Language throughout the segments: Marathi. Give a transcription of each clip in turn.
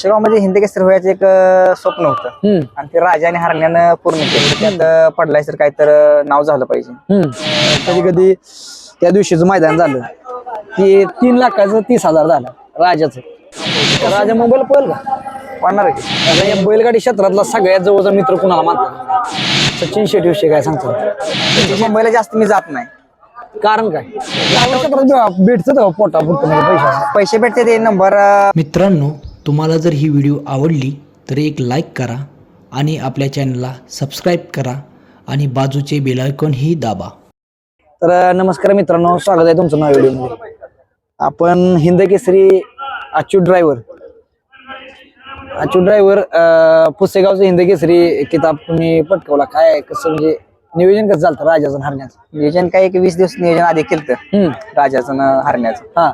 शेगावमध्ये हिंदी केसरी व्हायचं एक अं, स्वप्न होतं. हम्म, आणि ते राजा आणि हरण्यानं पूर्ण केलं. त्यात अं, पडलाय तर काय तर अं, नाव झालं पाहिजे. हम्म. कधी कधी त्या दिवशीचं मैदान झालं. की तीन लाखाचं तीस हजार झालं. राजाचं. तर राजा मोबाईल पळेल का? आता या बैलगाडी क्षेत्रातला सगळ्यात जवळचा मित्र कुणाला मानतात? सचिन शेट्टी विषयी काय त्याची मुंबईला जास्त मी जात नाही. कारण काय? क्षेत्रात भेटतं का पोटा म्हणजे पैशाचं पैसे भेटते ते नंबर मित्रांनो तुम्हाला जर ही व्हिडिओ आवडली तर एक लाईक करा आणि आपल्या चॅनलला सबस्क्राईब करा आणि बाजूचे बेलायकॉनही दाबा. तर नमस्कार मित्रांनो स्वागत आहे तुमचं नव्या व्हिडिओमध्ये आपण हिंद केसरी अच्युत ड्रायव्हर अच्युत ड्रायव्हर पुसेगावचं हिंद केसरी किताब तुम्ही पटकवला. काय? कसं म्हणजे नियोजन कसं चालतं राजाचं हरण्याचं? नियोजन काय एक वीस दिवस नियोजन आधी केलं राजाचं न हरण्याचं. हा.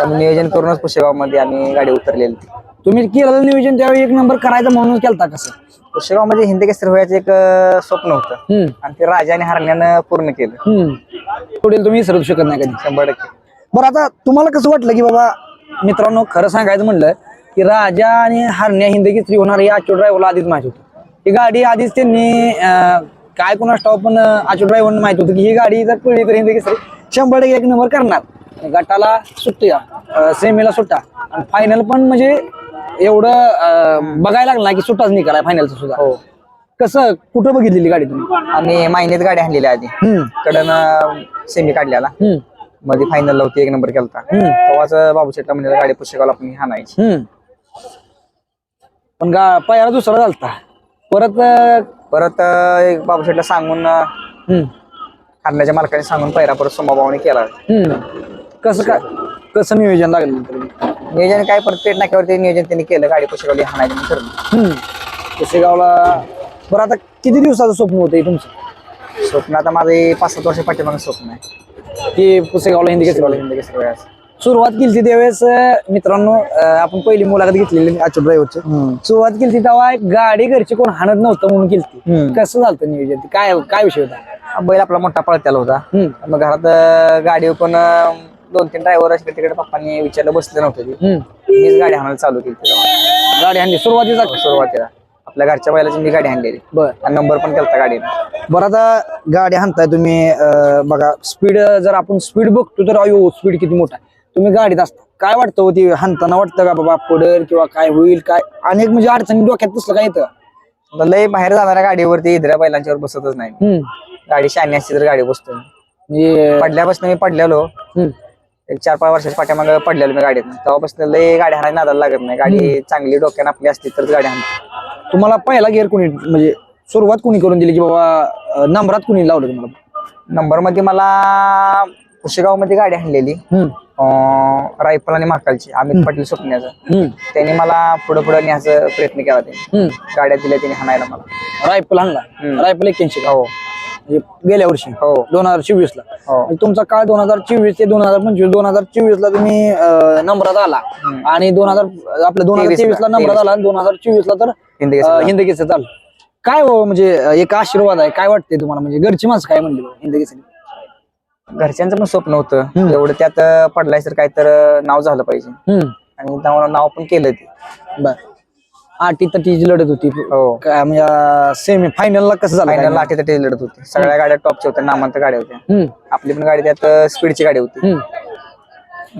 त्यामुळे नियोजन करूनच पुशेगावमध्ये आम्ही गाडी उतरलेली तुम्ही केलेलं नियोजन त्यावेळी एक नंबर करायचं म्हणून केलता कसं पुशेगावमध्ये हिंदी केसरी व्हायचं एक अं, स्वप्न होतं. हम्म, आणि ते राजा आणि हरण्यानं पूर्ण केलं. हम्म. पुढील तुम्ही विसरू शकत नाही कधी. शंभर टक्के. बरं आता तुम्हाला कसं वाटलं की बाबा मित्रांनो खरं सांगायचं म्हणलं की राजा आणि हरण्या हिंदगी स्त्री होणार हे आचो ड्रायव्हरला आधीच माहीत होतं. ही गाडी आधीच त्यांनी अं, काय कोणास ठाऊक पण आचो ड्रायव्हरला माहीत होतं की ही गाडी जर पडली तर हिंदगी स्त्री शंभर टक्के एक नंबर करणार. आणि गटाला सुट्ट्या सेमीला सुट्टा. आणि फायनल पण म्हणजे एवढं बघायला लागला की सुट्टाच निघाला फायनलचा सुद्धा. हो. कसं कुठं बघितलेली गाडी तुम्ही? आम्ही महिन्यात गाडी आणलेली आधी. कडन सेमी काढल्याला. मध्ये फायनल होती एक नंबर केलता. तेव्हाच बाबू शेटला म्हणजे गाडी पुस्तकाला आपण हाणायची हम्म. पण गा पायाला दुसरा झालता. परत परत एक बाबू शेटला सांगून हरण्याच्या मालकाने सांगून पहिला परत सोमाभावाने केला. कसं काय कसं नियोजन लागलं नंतर नियोजन काय परत पेट नाक्यावरती नियोजन त्यांनी केलं गाडी पुस्तकावली हाणायची म्हणून ठरलं हम्म. बरं आता किती दिवसाचं स्वप्न होतं तुमचं? स्वप्न आता माझं हे पाच सात वर्ष पाठीमागे स्वप्न आहे. की पुसेगावला हिंदी घेतलं हिंदी केसरी व्हायचं. सुरुवात केली होती त्यावेळेस अं, मित्रांनो अं, आपण पहिली मुलाखत घेतलेली आचो ड्रायव्हरची हम्म. सुरुवात केली तेव्हा एक गाडी घरची कोण हाणत नव्हतं म्हणून केली हम्म. कसं झालं नियोजन? ते काय काय विषय होता? हा बैल आपला मोठा पळत्याला होता. हम्म, मग घरात अं, गाडी पण अं, दोन तीन ड्रायव्हर तिकडे तिकडे पप्पांनी विचारलं बसले नव्हते ते. मीच गाडी हाणायला चालू केली तेव्हा. गाडी हाणली सुरुवातीचा? सुरुवातीला. आपल्या घरच्या बैलाची मी गाडी हाणलेली बर. आणि नंबर पण केलता गाडीने. बरं आता गाडी हाणताय तुम्ही अं, बघा स्पीड जर आपण स्पीड बघतो तर अयो स्पीड किती मोठा आहे. तुम्ही गाडीत असता. काय वाटतं हो ती? हाणताना वाटतं का बाबा पडेल किंवा काय होईल काय? अनेक म्हणजे अडचणी डोक्यात तसलं काय येतं आता लय बाहेर जाणाऱ्या गाडीवरती इधऱ्या बैलांच्यावर बसतच नाही हम्म. गाडी शानी असते तर गाडी बसतो म्हणजे पडल्यापासून मी पडलेलो. हम्म. एक चार पाच वर्षाच्या पाठ्यामागे पडलेलो मी गाडीत तेव्हापासून लय गाडी हाणायला नादाला लागत नाही. गाडी चांगली डोक्यानं आपली असली तरच गाडी हाणतो. तुम्हाला पहिला गेअर कोणी म्हणजे सुरुवात कोणी करून दिली की बाबा अं, नंबरात कोणी लावलं तुम्हाला? नंबरमध्ये मला कुशेगावमध्ये गाडी हाणलेली. हम्म. अं, रायफल आणि महाकालची अमित पाटील हम्म. त्यांनी मला पुढे पुढे न्यायचा प्रयत्न केला त्यांनी. हम्म. गाड्या दिल्या त्यांनी हाणायला मला. रायफल हम्म. रायफल एक्क्याऐंशी का? हो. म्हणजे गेल्या वर्षी. हो. दोन हजार चोवीस ला हो. म्हणजे तुमचा काळ दोन हजार चोवीस ते दोन हजार पंचवीस दोन हजार चोवीस ला तुम्ही अं, नंबरात आला. आणि दोन हजार आपल्या दोन हजार तेवीस ला, तेवीस ला नंबरात. आला आणि दोन हजार चोवीस ला तर हिंदी अं, केसरी. हिंद केसरी झालं काय हो म्हणजे अं, एक आशीर्वाद आहे? काय वाटते तुम्हाला? म्हणजे घरची माणसं काय म्हणली बा हिंद केसरी घरच्यांचं पण स्वप्न होतं. हम्म. एवढं त्यात अं, पडलाय तर काय तर अं, नाव झालं पाहिजे. हम्म. आणि नाव नाव पण केलं ते. बर. आठी तटीची लढत होती. हो. काय म्हणजे सेमी फायनलला कसं झालं फायनल काय? लाठी तटी लढत होती. सगळ्या गाड्या टॉपच्या होत्या नामांत गाड्या होत्या. हम्म, आपली पण गाडी त्यात स्पीडची गाडी होती. हम्म.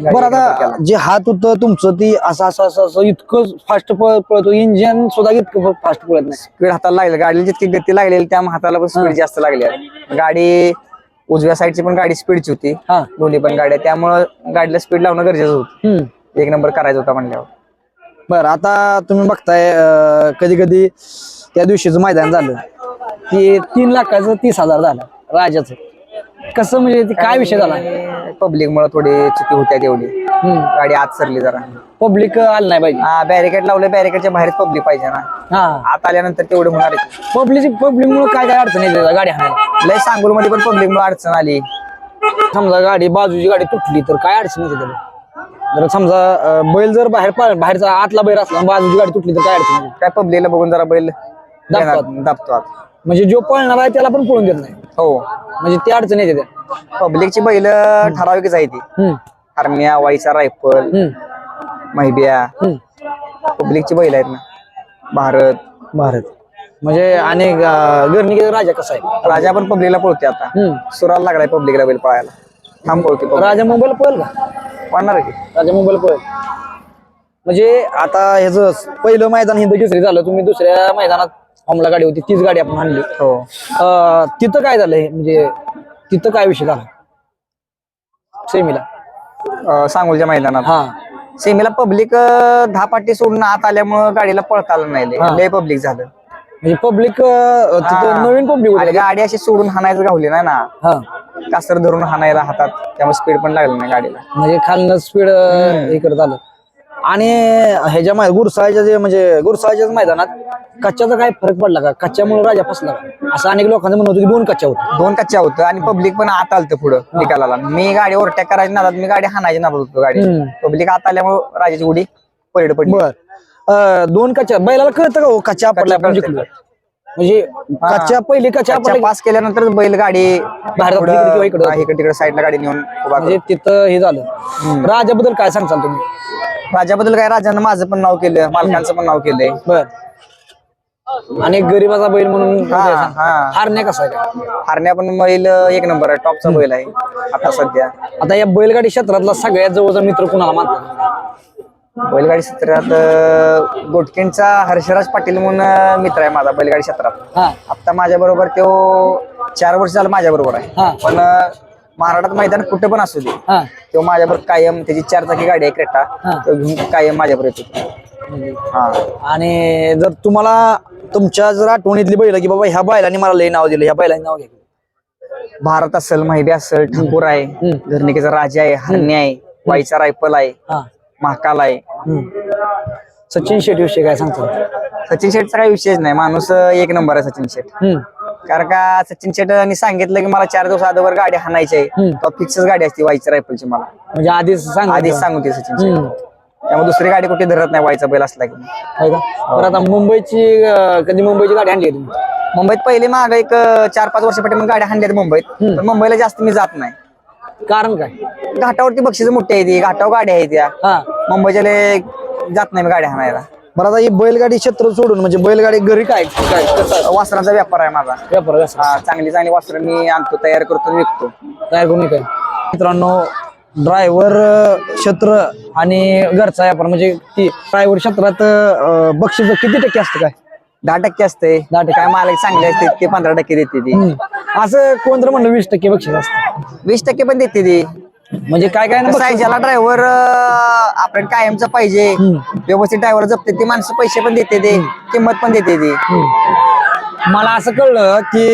गाडी बरं आता. जे हात होतं तुमचं ती असं असं असं असं इतकं फास्ट पळतो. इंजिन सुद्धा इतकं फास्ट पळत नाही. स्पीड हाताला लागली. गाडीला जितकी गती लागलेली त्या हाताला पण स्पीड जास्त लागली. आहे. गाडी उजव्या साईडची पण गाडी स्पीडची होती. हा. दोन्ही पण गाड्या. त्यामुळं गाडीला स्पीड लावणं गरजेचं होतं. हम्म. एक नंबर करायचा होता म्हणल्यावर. बर आता तुम्ही बघताय कधी कधी त्या दिवशीचं मैदान झालं की तीन लाखाचं तीस हजार झालं राजाचं. कसं म्हणजे ते काय विषय झाला? पब्लिक मुळे थोडी चुकी होत्या तेवढी. गाडी आत सरली जरा. पब्लिक आलं नाही पाहिजे. हा बॅरिकेड लावलं बॅरिकेडच्या बाहेरच पब्लिक पाहिजे ना. हा. आत आल्यानंतर तेवढे होणार पब्लिक पब्लिक मुळे काय काय अडचण येते गाडी हाणायला लय सांगोलमध्ये पण पब्लिक मुळे अडचण आली. समजा गाडी बाजूची गाडी तुटली तर काय अडचण येते त्याला? जर समजा अं, बैल जर बाहेर बाहेरचा आतला बैल असला आणि बाजूची गाडी तुटली तर काय अडचण काय पब्लिकला बघून जरा बैल दाबतो आत. म्हणजे जो पळणार आहे त्याला पण पळून देत नाही. हो. म्हणजे ती अडचण येते त्या. पब्लिकची बैल ठराविकच आहे ती. हम्म, वाईचा रायफल हम्म, महिब्या हम्म. पब्लिकची बैल आहेत ना. भारत. भारत. म्हणजे आणि गर्णिकेचा राजा कसा आहे? राजा पण पब्लिकला पळते आता. हम्म. सुराला लागलाय पब्लिकला बैल पळायला. थांब पळते public. राजा मुंबईला पळेल का? पळणार की राजा मुंबईला पळेल म्हणजे आता ह्याच पहिलं मैदान हिंद केसरी झालं तुम्ही दुसऱ्या मैदानात हमला गाडी होती तीच गाडी आपण आणली. हो. अं, तिथं काय झालंय? म्हणजे तिथं काय विषय झाला? सेमीला. अं, सांगोलच्या मैदानात. हा. सेमीला पब्लिक दहा पाटी सोडून आत आल्यामुळं गाडीला पळता आलं नाही लय. हा. लय पब्लिक झालं. म्हणजे पब्लिक तिथं हा. नवीन पब्लिक आणि होती गाडी अशी सोडून हाणायचं गावली नाही ना. हा. कासर धरून हाणायला हातात त्यामुळे स्पीड पण लागलं नाही गाडीला. म्हणजे खालनं स्पीड हे करत आलं आणि ह्याच्या मै गुरसाळ्याच्या जे म्हणजे गुरसाळ्याच्याच मैदानात कच्च्याचा काय फरक पडला का? कच्च्यामुळे राजा फसला का? असं अनेक लोकांचं म्हणत होतं की दोन कच्च्या होत्या. दोन कच्च्या होतं आणि पब्लिक पण आत आलतं पुढं निकालाला. मी गाडी ओव्हरटेक करायची नादात मी गाडी हाणायची नादात होतो गाडी. पब्लिक आत आल्यामुळे राजाची उडी पडली पडली. बर. दोन कच्च्या. बैलाला कळतं का हो कच्च्या आपण. जिंकलो? म्हणजे कच्च्या पहिली कच्च्या पास केल्यानंतर बैल गाडी बाहेर पुढं- इकडे किंवा इकडं. हा, इकडे तिकडे साईडला गाडी नेऊन उभा म्हणजे तिथं हे झालं. राजाबद्दल काय सांगचाल तुम्ही. राजाबद्दल काय? राजानं माझं पण नाव केलं मालकांचं पण नाव केलंय. बर. आणि गरीबाचा बैल म्हणून हा, हा. हारण्या कसा आहे? काय हारण्या पण बैल एक नंबर आहे. टॉपचा बैल आहे. आता सध्या. आता या बैलगाडी क्षेत्रातला सगळ्यात जवळचा मित्र कुणाला मानतात? बैलगाडी क्षेत्रात गोटकेंचा हर्षराज पाटील म्हणून मित्र आहे माझा बैलगाडी क्षेत्रात. हा. आता माझ्या बरोबर तो चार वर्ष झालं माझ्या बरोबर आहे पण महाराष्ट्रात मैदान कुठं पण असू दे. हा. तो माझ्याबरोबर कायम त्याची चार चाकी गाडी आहे क्रेटा. तो घेऊन कायम माझ्याबरोबर येतो. हा. आणि जर तुम्हाला तुमच्या जर आठवणीतली बैल की बाबा ह्या बैलाने मला लय नाव दिलं ह्या बैलाने नाव घ्या भारत असेल महिबी असेल ठाकूर आहे हम्म. घरणिकेचा राजा आहे हरणे आहे वाईचा रायफल आहे. हा. महाकाल आहे. सचिन शेट्टी विषयी काय सांगतो? सचिन शेठचा काही विषयच नाही. माणूस अं, एक नंबर आहे सचिन शेठ. हम्म. कारण का सचिन शेठनी सांगितलं की मला चार दिवस अगोदर गाडी हाणायची आहे हम्म. तर फिक्सच गाडी असते वाईच्या रायफलची मला. म्हणजे आधीच सांग आधीच सांगून ते सचिन हम्म. त्यामुळे दुसरी गाडी कुठे धरत नाही वाईचा बैल असला की बरं आता मुंबईची अं, कधी मुंबईची गाडी आणली तुम्ही? मुंबईत पहिले माग एक अं, चार पाच वर्षापाठी मग गाड्या हाणल्यात मुंबईत. पण मुंबईला जास्त मी जात नाही. कारण काय? घाटावरती बक्षीस मोठी आहे ती. घाटावर गाड्या आहेत त्या. हा. मुंबईच्या लय जात नाही मी गाड्या हाणायला बरं आता ही बैलगाडी क्षेत्र सोडून म्हणजे बैलगाडी घरी काय काय कसं? वासरांचा व्यापार आहे माझा. व्यापार कसा हा, चांगली चांगली वस्त्र मी आणतो तयार करतो आणि विकतो. तयार करून काय मित्रांनो ड्रायव्हर क्षेत्र आणि घरचा व्यापार म्हणजे ती ड्रायव्हर क्षेत्रात अं, बक्षीस किती टक्के असतं काय? दहा टक्के असते दहा टक्के. काय मालक चांगले असते ते पंधरा टक्के देते ती. हम्म. असं कोण तर म्हणलं वीस टक्के बक्षीस असतं. वीस टक्के पण देते ती. म्हणजे काय काय ना कसं आहे बक्षीस- ज्याला ड्रायव्हर आपण कायमचं पाहिजे. व्यवस्थित ड्रायव्हर जपते ती माणसं पैसे पण देते ते किंमत पण देते ती. हम्म. मला असं कळलं की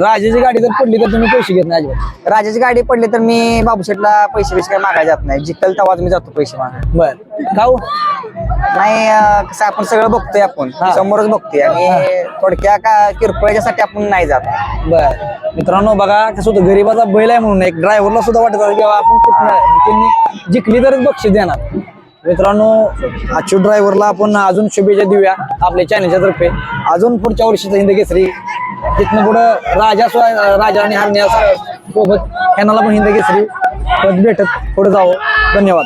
राजाची गाडी जर पडली तर तुम्ही पैसे घेत नाही अजिबात. राजाची गाडी पडली तर मी बाबूशेटला पैसे पैसे काही मागायला जात नाही. जिकल तेव्हाच मी जातो पैसे मागायला बर. खाऊ नाही अं, कसं आपण सगळं बघतोय आपण. हा. समोरच बघतोय. आणि थोडक्या का किरकोळच्यासाठी आपण नाही जात. बर. मित्रांनो बघा कसं होतं गरीबाचा बैल आहे म्हणून एक ड्रायव्हरला सुद्धा वाटत होतं की बाबा आपण कुठं त्यांनी जिंकली तरच बक्षीस देणार. मित्रांनो आजच्या ड्रायव्हरला आपण अजून शुभेच्छा देऊया आपल्या चॅनलच्या तर्फे. अजून पुढच्या वर्षीचा हिंद केसरी. तिथनं पुढं राजा स्व- राजा आणि हरण्या सोबत यांना पण हिंद केसरी. पद भेटत पुढे जावं. धन्यवाद.